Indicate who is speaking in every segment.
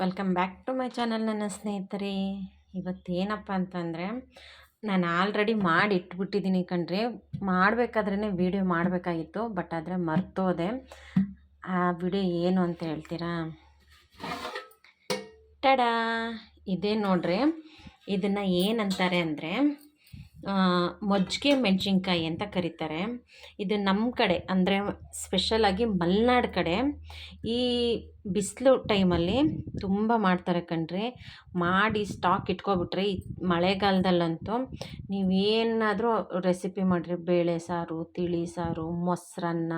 Speaker 1: Welcome back to my channel ನನ್ನ ಸ್ನೇಹಿತರೆ. ಇವತ್ತೇನಪ್ಪ ಅಂತಂದರೆ, ನಾನು ಆಲ್ರೆಡಿ ಮಾಡಿ ಇಟ್ಬಿಟ್ಟಿದ್ದೀನಿ ಕಣ್ರಿ. ಮಾಡಬೇಕಾದ್ರೇ ವೀಡಿಯೋ ಮಾಡಬೇಕಾಗಿತ್ತು, ಬಟ್ ಆದರೆ ಮರ್ತೋದೆ. ಆ ವಿಡಿಯೋ ಏನು ಅಂತ ಹೇಳ್ತೀರಾ? ಟಡಾ! ಇದೇ ನೋಡ್ರಿ, ಇದನ್ನು ಏನಂತಾರೆ ಅಂದರೆ ಮಜ್ಜಿಗೆ ಮೆಣಸಿನ್ಕಾಯಿ ಅಂತ ಕರೀತಾರೆ. ಇದು ನಮ್ಮ ಕಡೆ, ಅಂದರೆ ಸ್ಪೆಷಲಾಗಿ ಮಲೆನಾಡು ಕಡೆ, ಈ ಬಿಸಿಲು ಟೈಮಲ್ಲಿ ತುಂಬ ಮಾಡ್ತಾರೆ ಕಣ್ರಿ. ಮಾಡಿ ಸ್ಟಾಕ್ ಇಟ್ಕೊಬಿಟ್ರೆ ಈ ಮಳೆಗಾಲದಲ್ಲಂತೂ ನೀವೇನಾದರೂ ರೆಸಿಪಿ ಮಾಡಿರಿ. ಬೇಳೆ ಸಾರು, ತಿಳಿ ಸಾರು, ಮೊಸರನ್ನ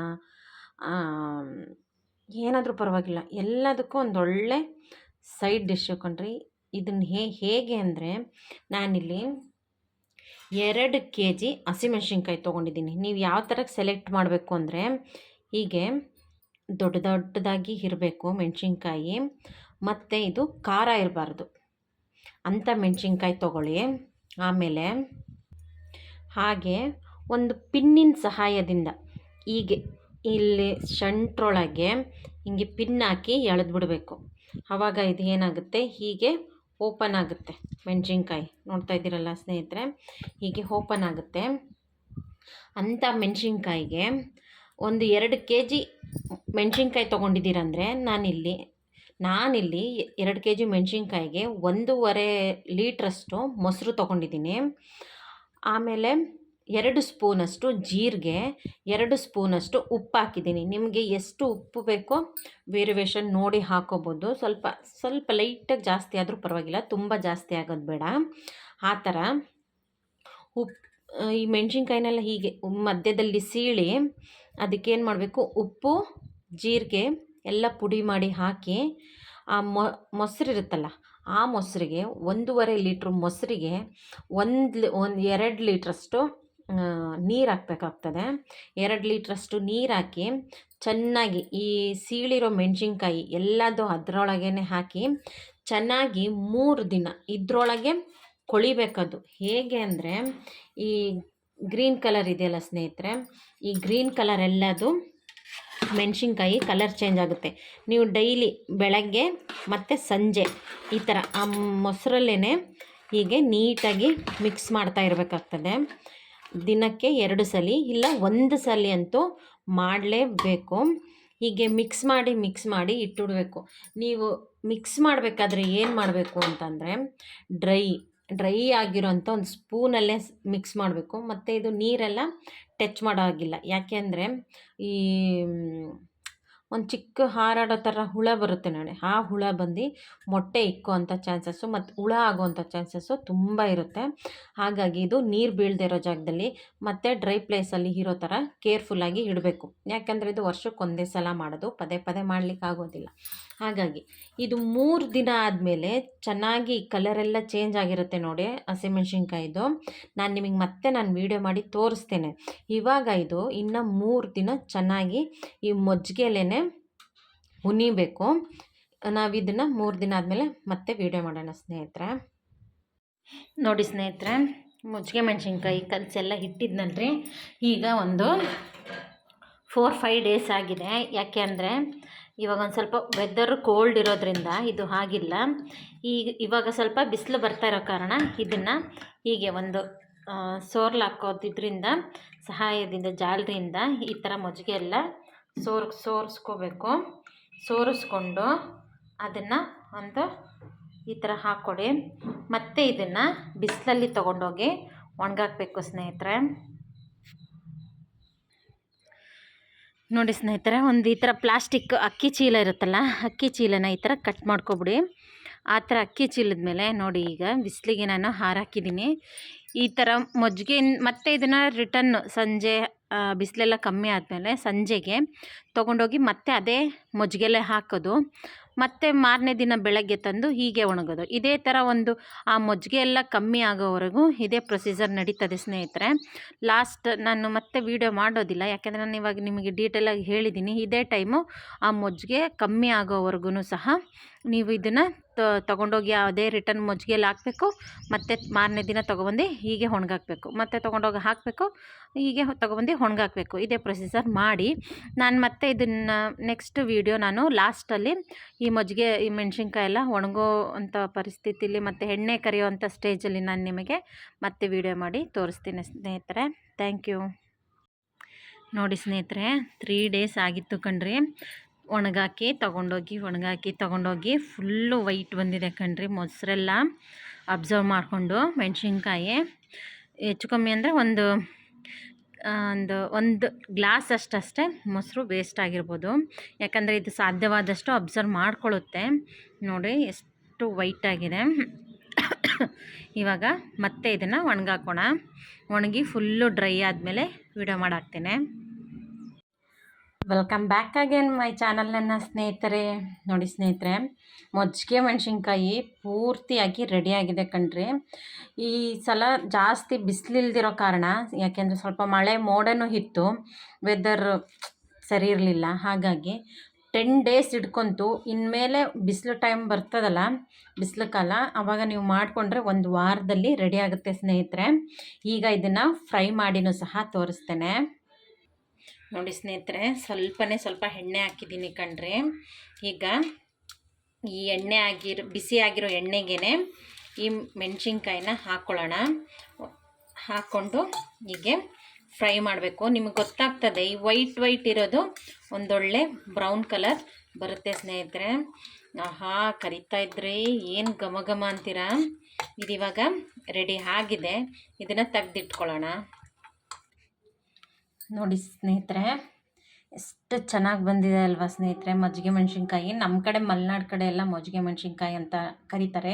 Speaker 1: ಏನಾದರೂ ಪರವಾಗಿಲ್ಲ. ಎಲ್ಲದಕ್ಕೂ ಒಂದೊಳ್ಳೆ ಸೈಡ್ ಡಿಶ್ ಕಣ್ರಿ. ಇದನ್ನು ಹೇಗೆ ಅಂದರೆ ನಾನಿಲ್ಲಿ ಎರಡು ಕೆ ಜಿ ಹಸಿಮೆಣ್ಸಿನ್ಕಾಯಿ ತೊಗೊಂಡಿದ್ದೀನಿ. ನೀವು ಯಾವ ಥರ ಸೆಲೆಕ್ಟ್ ಮಾಡಬೇಕು ಅಂದರೆ ಹೀಗೆ ದೊಡ್ಡ ದೊಡ್ಡದಾಗಿ ಇರಬೇಕು ಮೆಣಸಿನ್ಕಾಯಿ, ಮತ್ತು ಇದು ಖಾರ ಇರಬಾರ್ದು. ಅಂಥ ಮೆಣಸಿನ್ಕಾಯಿ ತೊಗೊಳ್ಳಿ. ಆಮೇಲೆ ಹಾಗೆ ಒಂದು ಪಿನ್ನಿನ ಸಹಾಯದಿಂದ ಹೀಗೆ ಇಲ್ಲಿ ಶಂಟ್ರೊಳಗೆ ಹಿಂಗೆ ಪಿನ್ ಹಾಕಿ ಎಳೆದು ಬಿಡಬೇಕು ಆವಾಗ ಇದು ಏನಾಗುತ್ತೆ? ಹೀಗೆ ಓಪನ್ ಆಗುತ್ತೆ. ಮೆಣಸಿನ್ಕಾಯಿ ನೋಡ್ತಾ ಇದ್ದೀರಲ್ಲ ಸ್ನೇಹಿತರೆ? ಹೀಗೆ ಓಪನ್ ಆಗುತ್ತೆ. ಅಂಥ ಮೆಣಸಿನ್ಕಾಯಿಗೆ ಒಂದು ಎರಡು ಕೆ ಜಿ ಮೆಣಸಿನ್ಕಾಯಿ ತೊಗೊಂಡಿದ್ದೀರಂದರೆ ನಾನಿಲ್ಲಿ ನಾನಿಲ್ಲಿ ಎರಡು ಕೆ ಜಿ ಮೆಣಸಿನ್ಕಾಯಿಗೆ ಒಂದೂವರೆ ಲೀಟ್ರಷ್ಟು ಮೊಸರು ತೊಗೊಂಡಿದ್ದೀನಿ. ಆಮೇಲೆ ಎರಡು ಸ್ಪೂನಷ್ಟು ಜೀರಿಗೆ, ಎರಡು ಸ್ಪೂನಷ್ಟು ಉಪ್ಪು ಹಾಕಿದ್ದೀನಿ. ನಿಮಗೆ ಎಷ್ಟು ಉಪ್ಪು ಬೇಕೋ ವೇರಿಯೇಷನ್ ನೋಡಿ ಹಾಕೋಬೋದು. ಸ್ವಲ್ಪ ಸ್ವಲ್ಪ ಲೈಟಾಗಿ ಜಾಸ್ತಿ ಆದರೂ ಪರವಾಗಿಲ್ಲ, ತುಂಬ ಜಾಸ್ತಿ ಆಗೋದು ಬೇಡ. ಆ ಥರ ಉಪ್ಪು ಈ ಮೆಣಸಿನ್ಕಾಯಿನೆಲ್ಲ ಹೀಗೆ ಮಧ್ಯದಲ್ಲಿ ಸೀಳಿ ಅದಕ್ಕೇನು ಮಾಡಬೇಕು? ಉಪ್ಪು, ಜೀರಿಗೆ ಎಲ್ಲ ಪುಡಿ ಮಾಡಿ ಹಾಕಿ ಆ ಮೊಸರು ಇರುತ್ತಲ್ಲ, ಆ ಮೊಸರಿಗೆ ಒಂದೂವರೆ ಲೀಟ್ರ್ ಮೊಸರಿಗೆ ಒಂದು ಒಂದು ಎರಡು ಲೀಟ್ರಷ್ಟು ನೀರು ಹಾಕ್ಬೇಕಾಗ್ತದೆ. ಎರಡು ಲೀಟ್ರಷ್ಟು ನೀರು ಹಾಕಿ ಚೆನ್ನಾಗಿ ಈ ಸೀಳಿರೋ ಮೆಣಸಿನ್ಕಾಯಿ ಎಲ್ಲದು ಅದರೊಳಗೇ ಹಾಕಿ ಚೆನ್ನಾಗಿ ಮೂರು ದಿನ ಇದರೊಳಗೆ ಕೊಳಿಬೇಕದು. ಹೇಗೆ ಅಂದರೆ ಈ ಗ್ರೀನ್ ಕಲರ್ ಇದೆಯಲ್ಲ ಸ್ನೇಹಿತರೆ, ಈ ಗ್ರೀನ್ ಕಲರ್ ಎಲ್ಲದು ಮೆಣಸಿನ್ಕಾಯಿ ಕಲರ್ ಚೇಂಜ್ ಆಗುತ್ತೆ. ನೀವು ಡೈಲಿ ಬೆಳಗ್ಗೆ ಮತ್ತು ಸಂಜೆ ಈ ಥರ ಆ ಮೊಸರಲ್ಲೇ ಹೀಗೆ ನೀಟಾಗಿ ಮಿಕ್ಸ್ ಮಾಡ್ತಾ ಇರಬೇಕಾಗ್ತದೆ. ದಿನಕ್ಕೆ ಎರಡು ಸಲ ಇಲ್ಲ ಒಂದು ಸಲ ಅಂತೂ ಮಾಡಲೇಬೇಕು. ಹೀಗೆ ಮಿಕ್ಸ್ ಮಾಡಿ ಮಿಕ್ಸ್ ಮಾಡಿ ಇಟ್ಟುಡಬೇಕು. ನೀವು ಮಿಕ್ಸ್ ಮಾಡಬೇಕಾದ್ರೆ ಏನು ಮಾಡಬೇಕು ಅಂತಂದರೆ ಡ್ರೈ ಡ್ರೈ ಆಗಿರೋಂಥ ಒಂದು ಸ್ಪೂನಲ್ಲೇ ಮಿಕ್ಸ್ ಮಾಡಬೇಕು. ಮತ್ತು ಇದು ನೀರೆಲ್ಲ ಟಚ್ ಮಾಡೋ ಹಾಗಿಲ್ಲ. ಯಾಕೆ ಅಂದರೆ ಈ ಒಂದು ಚಿಕ್ಕ ಹಾರಾಡೋ ಥರ ಹುಳ ಬರುತ್ತೆ ನೋಡಿ. ಆ ಹುಳ ಬಂದು ಮೊಟ್ಟೆ ಇಕ್ಕುವಂಥ ಚಾನ್ಸಸ್ಸು ಮತ್ತು ಹುಳ ಆಗುವಂಥ ಚಾನ್ಸಸ್ಸು ತುಂಬ ಇರುತ್ತೆ. ಹಾಗಾಗಿ ಇದು ನೀರು ಬೀಳದೆ ಇರೋ ಜಾಗದಲ್ಲಿ ಮತ್ತು ಡ್ರೈ ಪ್ಲೇಸಲ್ಲಿ ಇರೋ ಥರ ಕೇರ್ಫುಲ್ಲಾಗಿ ಇಡಬೇಕು. ಯಾಕೆಂದರೆ ಇದು ವರ್ಷಕ್ಕೆ ಒಂದೇ ಸಲ ಮಾಡೋದು, ಪದೇ ಪದೇ ಮಾಡಲಿಕ್ಕೆ ಆಗೋದಿಲ್ಲ. ಹಾಗಾಗಿ ಇದು ಮೂರು ದಿನ ಆದಮೇಲೆ ಚೆನ್ನಾಗಿ ಕಲರೆಲ್ಲ ಚೇಂಜ್ ಆಗಿರುತ್ತೆ ನೋಡಿ ಹಸಿಮೆಣ್ಸಿನ್ಕಾಯಿದು. ನಾನು ನಿಮಗೆ ಮತ್ತೆ ನಾನು ವೀಡಿಯೋ ಮಾಡಿ ತೋರಿಸ್ತೇನೆ. ಇವಾಗ ಇದು ಇನ್ನು ಮೂರು ದಿನ ಚೆನ್ನಾಗಿ ಈ ಮಜ್ಜಿಗೆಲೇ ಹುನಿಬೇಕು ನಾವು ಇದನ್ನು ಮೂರು ದಿನ ಆದಮೇಲೆ ಮತ್ತೆ ವೀಡಿಯೋ ಮಾಡೋಣ ಸ್ನೇಹಿತರೆ. ನೋಡಿ ಸ್ನೇಹಿತರೆ, ಮಜ್ಜಿಗೆ ಮೆಣಸಿನ್ಕಾಯಿ ಕಲಸೆಲ್ಲ ಇಟ್ಟಿದ್ನಲ್ರಿ. ಈಗ ಒಂದು ಫೋರ್ ಫೈವ್ ಡೇಸ್ ಆಗಿದೆ. ಯಾಕೆ ಅಂದರೆ ಇವಾಗ ಒಂದು ಸ್ವಲ್ಪ ವೆದರ್ ಕೋಲ್ಡ್ ಇರೋದ್ರಿಂದ ಇದು ಆಗಿಲ್ಲ. ಈಗ ಇವಾಗ ಸ್ವಲ್ಪ ಬಿಸಿಲು ಬರ್ತಾ ಇರೋ ಕಾರಣ ಇದನ್ನು ಹೀಗೆ ಒಂದು ಸೋರ್ಲ್ ಹಾಕೋದ್ರಿಂದ ಸಹಾಯದಿಂದ, ಜಾಲರಿಯಿಂದ ಈ ಥರ ಮಜ್ಜಿಗೆ ಎಲ್ಲ ಸೋರ್, ಸೋರಿಸ್ಕೋಬೇಕು. ಸೋರಿಸ್ಕೊಂಡು ಅದನ್ನು ಒಂದು ಈ ಥರ ಹಾಕ್ಕೊಡಿ. ಮತ್ತು ಇದನ್ನು ಬಿಸಿಲಲ್ಲಿ ತೊಗೊಂಡೋಗಿ ಒಣಗಾಕಬೇಕು ಸ್ನೇಹಿತರೆ. ನೋಡಿ ಸ್ನೇಹಿತರೆ, ಒಂದು ಈ ಥರ ಪ್ಲಾಸ್ಟಿಕ್ ಅಕ್ಕಿ ಚೀಲ ಇರುತ್ತಲ್ಲ, ಅಕ್ಕಿ ಚೀಲನ ಈ ಥರ ಕಟ್ ಮಾಡ್ಕೊಬಿಡಿ. ಆ ಥರ ಅಕ್ಕಿ ಚೀಲದ ಮೇಲೆ ನೋಡಿ ಈಗ ಬಿಸಿಲಿಗೆ ನಾನು ಹಾರಾಕಿದ್ದೀನಿ. ಈ ಥರ ಮಜ್ಜಿಗೆ, ಮತ್ತು ಇದನ್ನು ರಿಟರ್ನ್ ಸಂಜೆ ಬಿಸಿಲೆಲ್ಲ ಕಮ್ಮಿ ಆದಮೇಲೆ ಸಂಜೆಗೆ ತೊಗೊಂಡೋಗಿ ಮತ್ತೆ ಅದೇ ಮಜ್ಜಿಗೆಲೆ ಹಾಕೋದು. ಮತ್ತೆ ಮಾರನೇ ದಿನ ಬೆಳಗ್ಗೆ ತಂದು ಹೀಗೆ ಒಣಗೋದು. ಇದೇ ಥರ ಒಂದು ಆ ಮಜ್ಜಿಗೆ ಎಲ್ಲ ಕಮ್ಮಿ ಆಗೋವರೆಗೂ ಇದೇ ಪ್ರೊಸೀಜರ್ ನಡೀತದೆ ಸ್ನೇಹಿತರೆ. ಲಾಸ್ಟ್ ನಾನು ಮತ್ತೆ ವೀಡಿಯೋ ಮಾಡೋದಿಲ್ಲ. ಯಾಕೆಂದರೆ ನಾನು ಇವಾಗ ನಿಮಗೆ ಡೀಟೇಲಾಗಿ ಹೇಳಿದ್ದೀನಿ ಇದೇ ಟೈಮು ಆ ಮಜ್ಜಿಗೆ ಕಮ್ಮಿ ಆಗೋವರೆಗೂ ಸಹ ನೀವು ಇದನ್ನು ತೊಗೊಂಡೋಗಿ ಅದೇ ರಿಟರ್ನ್ ಮಜ್ಜಿಗೆಯಲ್ಲಿ ಹಾಕಬೇಕು. ಮತ್ತು ಮಾರನೇ ದಿನ ತೊಗೊಬಂದು ಹೀಗೆ ಒಣಗಾಕ್ಬೇಕು. ಮತ್ತು ತೊಗೊಂಡೋಗಿ ಹಾಕಬೇಕು. ಹೀಗೆ ತೊಗೊಬಂದು ಒಣಗಾಕ್ಬೇಕು. ಇದೇ ಪ್ರೊಸೀಜರ್ ಮಾಡಿ ನಾನು ಮತ್ತೆ ಇದನ್ನು ನೆಕ್ಸ್ಟ್ ವೀಡಿಯೋ ನಾನು ಲಾಸ್ಟಲ್ಲಿ ಈ ಮಜ್ಜಿಗೆ, ಈ ಮೆಣಸಿನ್ಕಾಯಿ ಎಲ್ಲ ಒಣಗೋ ಅಂಥ ಪರಿಸ್ಥಿತಿಲಿ ಮತ್ತು ಎಣ್ಣೆ ಕರೆಯುವಂಥ ಸ್ಟೇಜಲ್ಲಿ ನಾನು ನಿಮಗೆ ಮತ್ತೆ ವೀಡಿಯೋ ಮಾಡಿ ತೋರಿಸ್ತೀನಿ ಸ್ನೇಹಿತರೆ. ಥ್ಯಾಂಕ್ ಯು ನೋಡಿ ಸ್ನೇಹಿತರೆ ತ್ರೀ ಡೇಸ್ ಆಗಿತ್ತು ಕಣ್ರಿ. ಒಣಗಾಕಿ ತೊಗೊಂಡೋಗಿ ಒಣಗಾಕಿ ತೊಗೊಂಡೋಗಿ ಫುಲ್ಲು ವೈಟ್ ಬಂದಿದೆ ಕಣ್ರಿ ಮೊಸರೆಲ್ಲ. ಅಬ್ಸರ್ವ್ ಮಾಡಿಕೊಂಡು ಮೆಣಸಿನ್ಕಾಯಿ. ಹೆಚ್ಚು ಕಮ್ಮಿ ಅಂದರೆ ಒಂದು ಒಂದು ಒಂದು ಗ್ಲಾಸ್ ಅಷ್ಟಷ್ಟೇ ಮೊಸರು ವೇಸ್ಟ್ ಆಗಿರ್ಬೋದು. ಯಾಕಂದರೆ ಇದು ಸಾಧ್ಯವಾದಷ್ಟು ಅಬ್ಸರ್ವ್ ಮಾಡ್ಕೊಳ್ಳುತ್ತೆ. ನೋಡಿ ಎಷ್ಟು ವೈಟ್ ಆಗಿದೆ. ಇವಾಗ ಮತ್ತೆ ಇದನ್ನು ಒಣಗಾಕೋಣ. ಒಣಗಿ ಫುಲ್ಲು ಡ್ರೈ ಆದಮೇಲೆ video ಮಾಡಾಕ್ತೇನೆ. Welcome back again my channel ನನ್ನ ಸ್ನೇಹಿತರೆ. ನೋಡಿ ಸ್ನೇಹಿತರೆ, ಮಜ್ಜಿಗೆ ಮೆಣಸಿನ್ಕಾಯಿ ಪೂರ್ತಿಯಾಗಿ ರೆಡಿಯಾಗಿದೆ ಕಣ್ರಿ. ಈ ಸಲ ಜಾಸ್ತಿ ಬಿಸಿಲಿಲ್ದಿರೋ ಕಾರಣ, ಯಾಕೆಂದರೆ ಸ್ವಲ್ಪ ಮಳೆ ಮೋಡನೂ ಇತ್ತು ವೆದರ್ ಸರಿ ಇರಲಿಲ್ಲ. ಹಾಗಾಗಿ ಟೆನ್ ಡೇಸ್ ಹಿಡ್ಕೊಂತು ಇನ್ಮೇಲೆ ಬಿಸಿಲು ಟೈಮ್ ಬರ್ತದಲ್ಲ, ಬಿಸಿಲು ಕಾಲ ಆವಾಗ ನೀವು ಮಾಡಿಕೊಂಡ್ರೆ ಒಂದು ವಾರದಲ್ಲಿ ರೆಡಿ ಆಗುತ್ತೆ ಸ್ನೇಹಿತರೆ. ಈಗ ಇದನ್ನು ಫ್ರೈ ಮಾಡಿನೂ ಸಹ ತೋರಿಸ್ತೇನೆ. ನೋಡಿ ಸ್ನೇಹಿತರೆ, ಸ್ವಲ್ಪನೇ ಸ್ವಲ್ಪ ಎಣ್ಣೆ ಹಾಕಿದ್ದೀನಿ ಕಣ್ರಿ. ಈಗ ಈ ಎಣ್ಣೆ ಆಗಿರೋ, ಬಿಸಿ ಆಗಿರೋ ಎಣ್ಣೆಗೇ ಈ ಮೆಣಸಿನ್ಕಾಯಿನ ಹಾಕ್ಕೊಳ್ಳೋಣ ಹಾಕ್ಕೊಂಡು ಹೀಗೆ ಫ್ರೈ ಮಾಡಬೇಕು. ನಿಮಗೆ ಗೊತ್ತಾಗ್ತದೆ, ಈ ವೈಟ್ ವೈಟ್ ಇರೋದು ಒಂದೊಳ್ಳೆ ಬ್ರೌನ್ ಕಲರ್ ಬರುತ್ತೆ ಸ್ನೇಹಿತರೆ. ಆಹಾ, ಕರಿತಾ ಇದ್ರಿ, ಏನು ಘಮ ಘಮ ಅಂತೀರಾ? ಇದಿವಾಗ ರೆಡಿ ಆಗಿದೆ. ಇದನ್ನು ತೆಗ್ದಿಟ್ಕೊಳ್ಳೋಣ. ನೋಡಿ ಸ್ನೇಹಿತರೆ, ಎಷ್ಟು ಚೆನ್ನಾಗಿ ಬಂದಿದೆ ಅಲ್ವಾ ಸ್ನೇಹಿತರೆ, ಮಜ್ಜಿಗೆ ಮೆಣಸಿನ್ಕಾಯಿ. ನಮ್ಮ ಕಡೆ, ಮಲೆನಾಡು ಕಡೆ ಎಲ್ಲ ಮಜ್ಜಿಗೆ ಮೆಣಸಿನ್ಕಾಯಿ ಅಂತ ಕರೀತಾರೆ.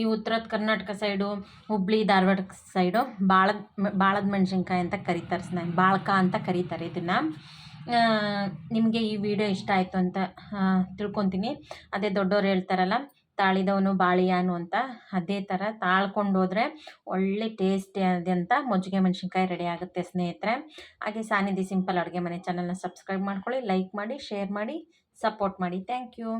Speaker 1: ಈ ಉತ್ತರದ ಕರ್ನಾಟಕ ಸೈಡು, ಹುಬ್ಳಿ, ಧಾರವಾಡ ಸೈಡು ಬಾಳದ ಬಾಳದ ಮೆಣಸಿನ್ಕಾಯಿ ಅಂತ ಕರೀತಾರೆ ಸ್ನೇ, ಬಾಳ್ಕ ಅಂತ ಕರೀತಾರೆ ಇದನ್ನು. ನಿಮಗೆ ಈ ವಿಡಿಯೋ ಇಷ್ಟ ಆಯಿತು ಅಂತ ತಿಳ್ಕೊತೀನಿ. ಅದೇ ದೊಡ್ಡವ್ರು ಹೇಳ್ತಾರಲ್ಲ ತಾಳಿದವನು ಬಾಳಿಯಾನು ಅಂತ ಅದೇ ಥರ ತಾಳ್ಕೊಂಡು ಹೋದರೆ ಒಳ್ಳೆ ಟೇಸ್ಟಿ ಆದಂಥ ಮಜ್ಜಿಗೆ ಮೆಣಸಿನ್ಕಾಯಿ ರೆಡಿ ಆಗುತ್ತೆ ಸ್ನೇಹಿತರೆ. ಹಾಗೆ ಸಾನಿಧಿ ಸಿಂಪಲ್ ಅಡುಗೆ ಮನೆ ಚಾನಲ್ನ ಸಬ್ಸ್ಕ್ರೈಬ್ ಮಾಡ್ಕೊಳ್ಳಿ ಲೈಕ್ ಮಾಡಿ ಶೇರ್ ಮಾಡಿ ಸಪೋರ್ಟ್ ಮಾಡಿ. Thank you